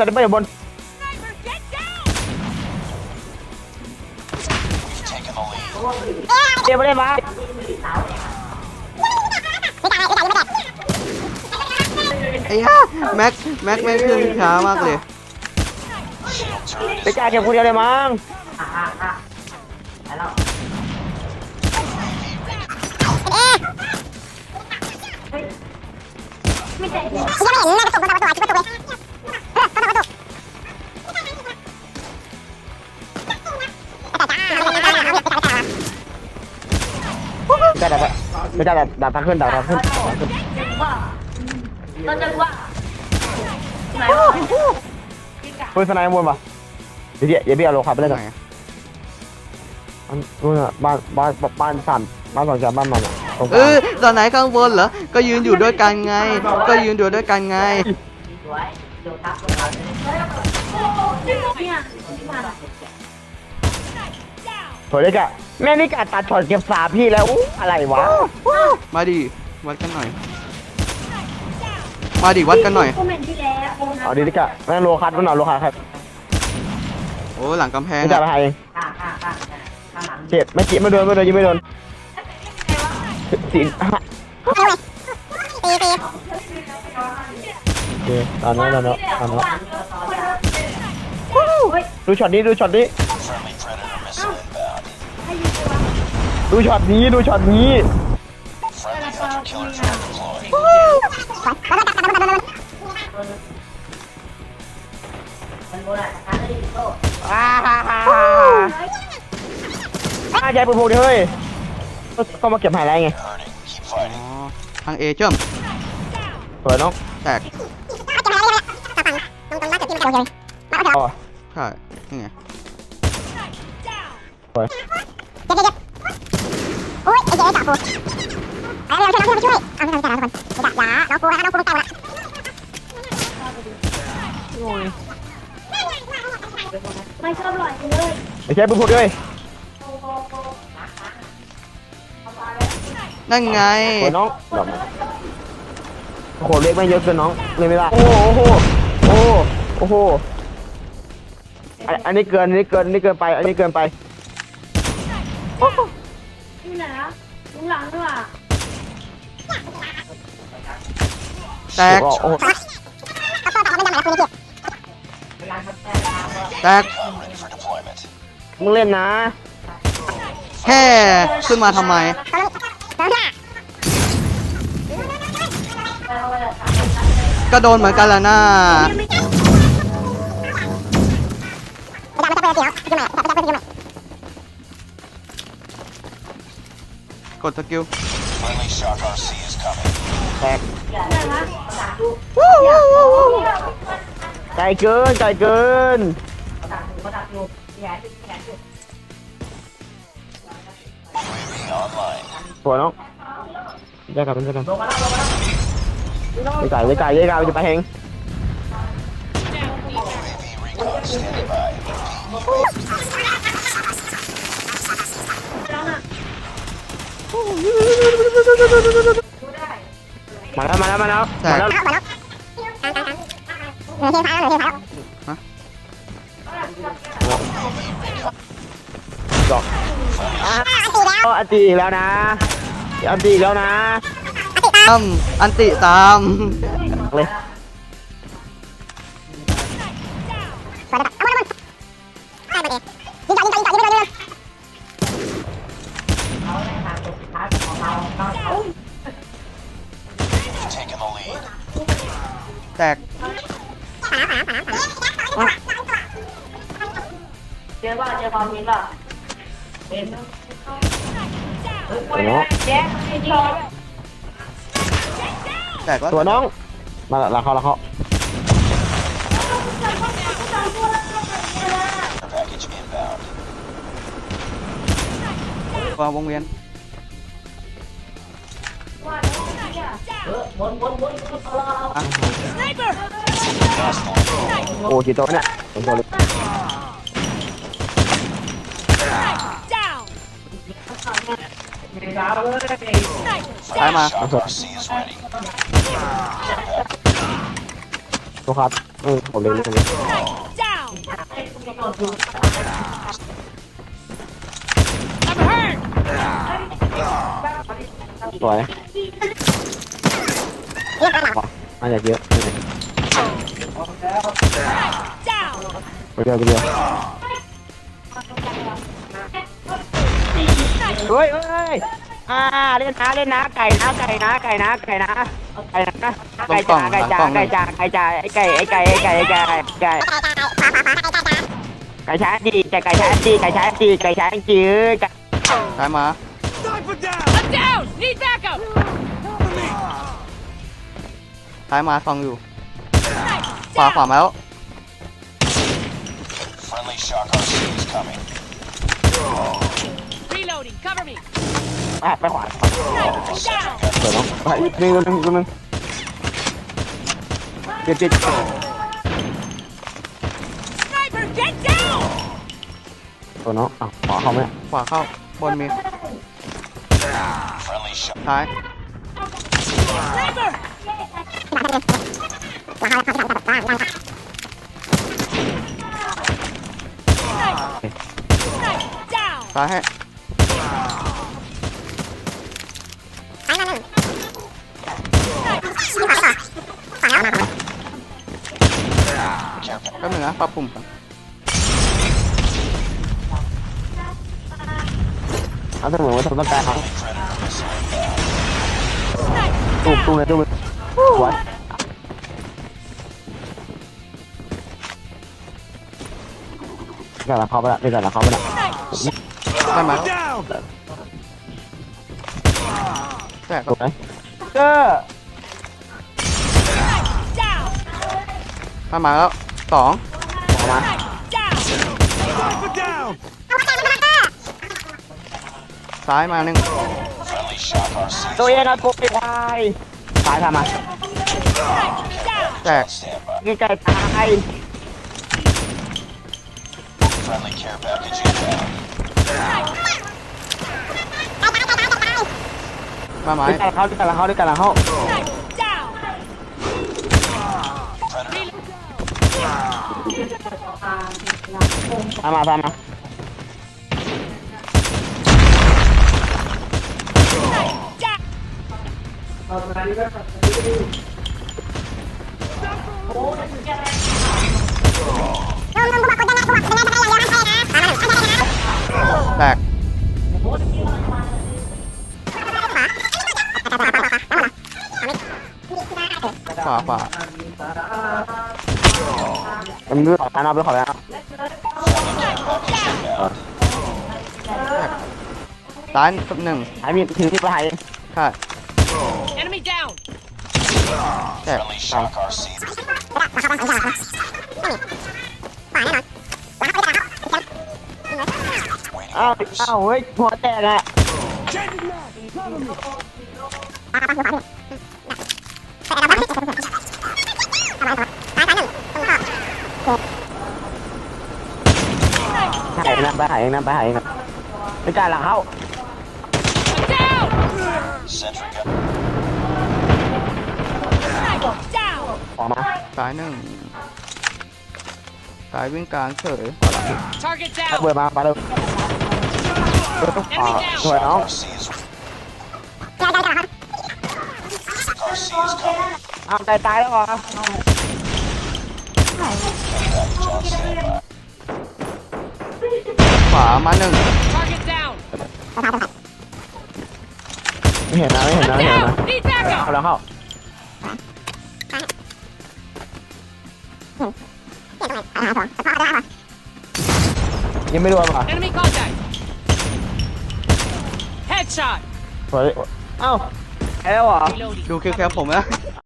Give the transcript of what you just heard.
สไนเปอร์อยู่บนเดี๋ยวไม่ได้มาไอ้ห่าแม็กแม็กแม่งขึ้นช้ามากเลยไปจ่ายเก็บคนเดียวเลยมั้งไม่ได้แบบไม่ได้แบบดาบทาง ขึ้นดาบทางขึ้นดาบทางขึ้นเราจะรู้ว่าไหนปืนสไนด์บนปะเดี๋ยวเดี๋ยวพี่เอาโลขับไปเลยไหก่อนนอันนู่นอะบ้านบ้านบ้านสามบ้านสองชั้นบ้านมันตรงกเอลางอตอนไหนข้างบนเหรอ ก็ยืนอยู่ด้วยกันไง ก็ยืนอยู่ด้วยกันไง เนี่ยส วยเลยกะแม่นี่กะตัดช็อตเก็บสาพี่แล้วอู้อะไรวะมาดิวัดกันหน่อย มาดิวัดกันหน่อย คอมเมนต์ที่แล้วเอาดีดิกะแม่โลคัสมันหน่อยโลคัสครับโอ้หลังกำแพงไม่จ่ายไปอะหาเองเจ็บไม่จีไม่โดนไม่โดนยิงไม่โดนสี่ห้าโอเคตอนนั้นตอนนั้ตอนนั้นดูช็อตนี้ดูช็อตนี้ ดูช็อตนี้ดูช็อตนี้อ่าฮ่าฮ่าฮ่าอ่าใจปืนพกดิเฮ้ยก็มาเก็บหายไรไงอ๋อทางเอเจิมสวยน้องแตกอ๋อใช่นี่ไงสวย ไม่ชอบหล่อยเลยไม่ใช่ปืนพกดิเฮ้ยนั่นไงสวยน้องดอกโอ้โหเล็กไม่เยอะเกินน้องเลยไม่ได้โอ้โหโอ้โหโอ้โหอันอันนี้เกินอันนี้เกินอันนี้เกินไป อันนี้เกินไปอยู่ไห อะลุงหลังด้วยอะแตก โอ้โหแตก มึงเล่นนะ แค่ขึ้นมาทำไม ก็โดนเหมือนกันแหละน่า กดสกิลแตกไกลเกินไกลเกินสวยน้องแยกกันเป็นเพื่อนกันไม่ไก่ไม่ไก่ไม่ไก่จะไปเฮง มาแล้วมาแล้วมาแล้วมาแล้วดอกอะอันตีอีกแล้วนะอันตีอีกแล้วนะ ตามอันติตาม เลย แตกเจอว่าเจอความมินป่ะเป็นสวน้องแจ๊คจริงแตกแล้วสวน้อง มาละละเขาละเขาวางวงเวียน โอ้กี่ตัวเนี่ยสองตัวเลยซ้ายมาเอาสวยสตัวครับเออผมเลยเลย Down. I'm hurt. สวย มาจากเยอะ Down. ไปเรื่อยไปเรื่อยเฮ้ยเฮ้ยอ่าเล่นนะเล่นนะไก่นะไก่นะไก่นะไก่นะไก่นะไก่จ๋าไก่จ๋าไก่จ๋าไก่จ๋าไอ้ไก่ไอ้ไก่ไอ้ไก่ไอ้ไก่ไก่ไก่ช้าดีไก่ไก่ช้าดีไก่ช้าดีไก่ช้าจีเอ้ยไก่ซ้ายมา I'm down. Need backup. ซ้ายมาซองอยู่ ขวาขวามาแล้ว Friendly Shock RC is coming. Reloading. Cover me. ไปไปขวา Down. เปิดน้องไปอีกนึงนึงนึงเจ็ดเจ็ด Sniper, get down. ตัวน้องอะขวาเขาไหมขวาเข้า บนมี Friendly Shock. ซ้าย Sniper. Down. ซ้ายให้ Care แป๊บหนึงนะปรับปุ่มก่อนเอาเสมอว่าทำต้องการเขา Predator missile inbound. ตู้ตู้เลยตู้เลยสวย กันละเขาไปละนี่กันละเขาไปละได้ไหมแตกถูกไหมเจอ Down. ได้มาแล้วสองออกมาซ้ายมาหนึ่งตัวเองนะกูไปควายตายทำมาแตกนี่ไก่ตาย Friendly care package inbound. มาไม้นี่กันละเขานี่กันละเขานี่กันละเขา Down. Predator ทำมาทำมา Down. แตกขวาขวามันมือขอตานเอาไปขอแล้วซ้ายหนึ่งหายมีถึงที่ปลายใช่ Enemy down. แตก Friendly Shock RC. อ้าวอ้าวเฮ้ยหัวแตกอะหายนะไปหายเองนะไปหายเองนะไม่กล้าหลังเข้า Sentry gun. ออกมาซ้ายหนึ่งซ้ายวิ่งกลางเฉย Target ถ้า down. เบิร์มาไปเลยเบิร์ต้องขวา สวยน้อง RC is. RC is coming. อ้าวตายตายแล้วเหรอ Package on standby. ขวามาหนึ่ง Target down. ไม่เห็นนะไม่เห็นนะไม่เห็นนะ Down. Need เข้า backup. แล้วเข้ายังไม่รวมอะ Enemy contact. Headshot. สวยเอ้าแพ้แล้วเหรอ Reloading. ดูคิวแคปผมนะ